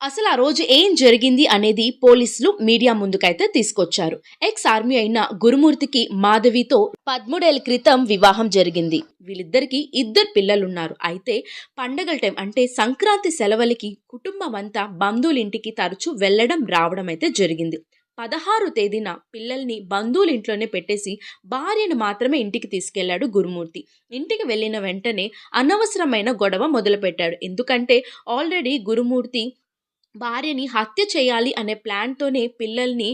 అసలు ఆ రోజు ఏం జరిగింది అనేది పోలీసులు మీడియా ముందుకైతే తీసుకొచ్చారు. ఎక్స్ ఆర్మీ అయిన గురుమూర్తికి మాధవితో పదమూడేళ్ళ క్రితం వివాహం జరిగింది. వీళ్ళిద్దరికి ఇద్దరు పిల్లలున్నారు. అయితే పండగల టైం అంటే సంక్రాంతి సెలవులకి కుటుంబం అంతా బంధువులింటికి తరచూ వెళ్ళడం రావడం అయితే జరిగింది. పదహారు తేదీన పిల్లల్ని బంధువుల ఇంట్లోనే పెట్టేసి భార్యను మాత్రమే ఇంటికి తీసుకెళ్ళాడు గురుమూర్తి. ఇంటికి వెళ్ళిన వెంటనే అనవసరమైన గొడవ మొదలుపెట్టాడు. ఎందుకంటే ఆల్రెడీ గురుమూర్తి భార్యని హత్య చేయాలి అనే ప్లాన్తోనే పిల్లల్ని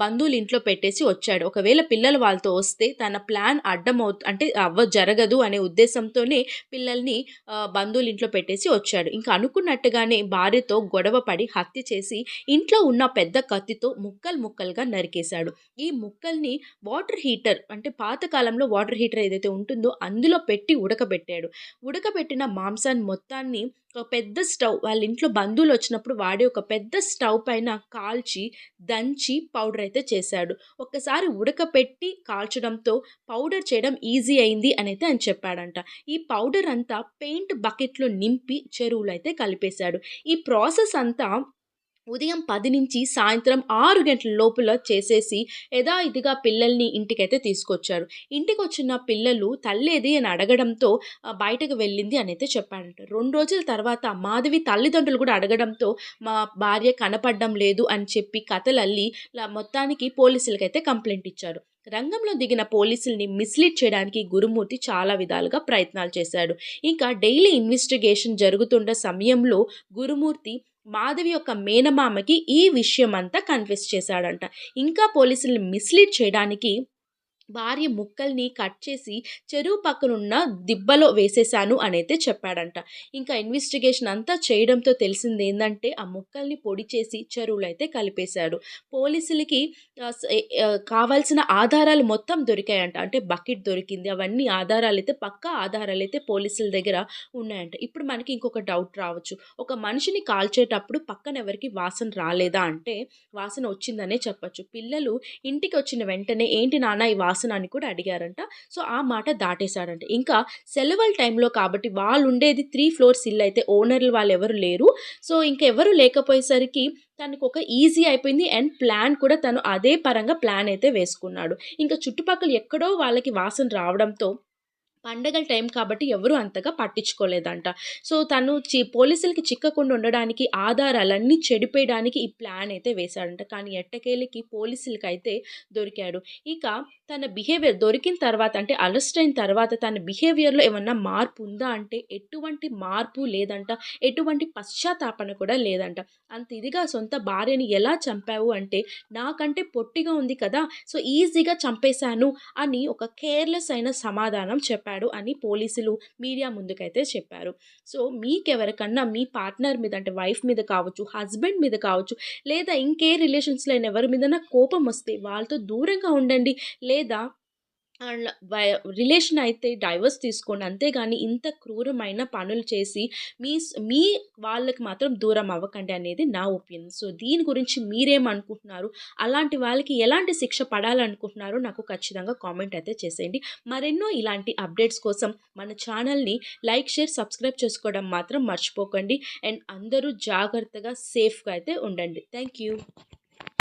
బంధువులు ఇంట్లో పెట్టేసి వచ్చాడు. ఒకవేళ పిల్లలు వాళ్ళతో వస్తే తన ప్లాన్ అడ్డమవు అంటే అవ్వ జరగదు అనే ఉద్దేశంతోనే పిల్లల్ని బంధువులు ఇంట్లో పెట్టేసి వచ్చాడు. ఇంకా అనుకున్నట్టుగానే భార్యతో గొడవ పడి హత్య చేసి ఇంట్లో ఉన్న పెద్ద కత్తితో ముక్కలు ముక్కలుగా నరికేశాడు. ఈ ముక్కల్ని వాటర్ హీటర్ అంటే పాతకాలంలో వాటర్ హీటర్ ఏదైతే ఉంటుందో అందులో పెట్టి ఉడకబెట్టాడు. ఉడకబెట్టిన మాంసాన్ని మొత్తాన్ని ఒక పెద్ద స్టవ్ వాళ్ళ ఇంట్లో బంధువులు వచ్చినప్పుడు వాడే ఒక పెద్ద స్టవ్ పైన కాల్చి దంచి పౌడర్ అయితే చేశాడు. ఒక్కసారి ఉడకపెట్టి కాల్చడంతో పౌడర్ చేయడం ఈజీ అయింది అని అయితే ఆయన చెప్పాడంట. ఈ పౌడర్ అంతా పెయింట్ బకెట్లో నింపి చెరువులు అయితే కలిపేశాడు. ఈ ప్రాసెస్ అంతా ఉదయం పది నుంచి సాయంత్రం ఆరు గంటల లోపల చేసేసి యథాయిధిగా పిల్లల్ని ఇంటికైతే తీసుకొచ్చారు. ఇంటికి వచ్చిన పిల్లలు తల్లేది అని అడగడంతో బయటకు వెళ్ళింది అని అయితే చెప్పాడంట రెండు రోజుల తర్వాత మాధవి తల్లిదండ్రులు కూడా అడగడంతో మా భార్య కనపడడం లేదు అని చెప్పి కథలు అల్లి లా- మొత్తానికి పోలీసులకైతే కంప్లైంట్ ఇచ్చారు. రంగంలో దిగిన పోలీసుల్ని మిస్లీడ్ చేయడానికి గురుమూర్తి చాలా విధాలుగా ప్రయత్నాలు చేశాడు. ఇంకా డైలీ ఇన్వెస్టిగేషన్ జరుగుతున్న సమయంలో గురుమూర్తి మాధవి యొక్క మేనమామకి ఈ విషయం అంతా కన్ఫెస్ చేశాడంట. ఇంకా పోలీసుల్ని మిస్లీడ్ చేయడానికి భార్య ముక్కల్ని కట్ చేసి చెరువు పక్కనున్న దిబ్బలో వేసేశాను అని అయితే చెప్పాడంట. ఇంకా ఇన్వెస్టిగేషన్ అంతా చేయడంతో తెలిసింది ఏంటంటే ఆ ముక్కల్ని పొడి చేసి చెరువులో అయితే కలిపేశాడు. పోలీసులకి కావాల్సిన ఆధారాలు మొత్తం దొరికాయంట. అంటే బకెట్ దొరికింది. అవన్నీ ఆధారాలు అయితే పక్కా ఆధారాలు అయితే పోలీసుల దగ్గర ఉన్నాయంట. ఇప్పుడు మనకి ఇంకొక డౌట్ రావచ్చు. ఒక మనిషిని కాల్చేటప్పుడు పక్కన ఎవరికి వాసన రాలేదా అంటే వాసన వచ్చిందనే చెప్పచ్చు. పిల్లలు ఇంటికి వచ్చిన వెంటనే ఏంటి నాన్న ఈ వాసన అని కూడా అడిగారంట. సో ఆ మాట దాటేశాడంట. ఇంకా సెలవుల టైంలో కాబట్టి వాళ్ళు ఉండేది త్రీ ఫ్లోర్స్ ఇల్లు అయితే ఓనర్లు వాళ్ళు ఎవరు లేరు. సో ఇంకెవరు లేకపోయేసరికి తనకు ఒక ఈజీ అయిపోయింది అండ్ ప్లాన్ కూడా తను అదే పరంగా ప్లాన్ అయితే వేసుకున్నాడు. ఇంకా చుట్టుపక్కల ఎక్కడో వాళ్ళకి వాసన రావడంతో పండగల టైం కాబట్టి ఎవరు అంతగా పట్టించుకోలేదంట. సో తను చి పోలీసులకి చిక్కకుండా ఉండడానికి ఆధారాలన్నీ చెడిపేయడానికి ఈ ప్లాన్ అయితే వేశాడంట. కానీ ఎట్టకేలికి పోలీసులకి అయితే దొరికాడు. ఇక తన బిహేవియర్ దొరికిన తర్వాత అంటే అరెస్ట్ అయిన తర్వాత తన బిహేవియర్లో ఏమన్నా మార్పు ఉందా అంటే ఎటువంటి మార్పు లేదంట. ఎటువంటి పశ్చాత్తాపన కూడా లేదంట. అంత ఇదిగా సొంత భార్యని ఎలా చంపావు అంటే నాకంటే పొట్టిగా ఉంది కదా సో ఈజీగా చంపేశాను అని ఒక కేర్లెస్ అయిన సమాధానం చెప్పాడు. చెప్పాడు అని పోలీసులు మీడియా ముందుకైతే చెప్పారు. సో మీకెవరికన్నా మీ పార్ట్నర్ మీద అంటే వైఫ్ మీద కావచ్చు హస్బెండ్ మీద కావచ్చు లేదా ఇంకే రిలేషన్స్లో అయిన ఎవరి మీద కోపం వస్తే వాళ్ళతో దూరంగా ఉండండి లేదా అండ్ రిలేషన్ అయితే డైవర్స్ తీసుకోండి. అంతేగాని ఇంత క్రూరమైన పనులు చేసి మీ మీ వాళ్ళకి మాత్రం దూరం అవ్వకండి అనేది నా ఒపీనియన్. సో దీని గురించి మీరేమనుకుంటున్నారు? అలాంటి వాళ్ళకి ఎలాంటి శిక్ష పడాలనుకుంటున్నారో నాకు ఖచ్చితంగా కామెంట్ అయితే చేసేయండి. మరెన్నో ఇలాంటి అప్డేట్స్ కోసం మన ఛానల్ని లైక్ షేర్ సబ్స్క్రైబ్ చేసుకోవడం మాత్రం మర్చిపోకండి. అండ్ అందరూ జాగ్రత్తగా సేఫ్గా అయితే ఉండండి. Thank you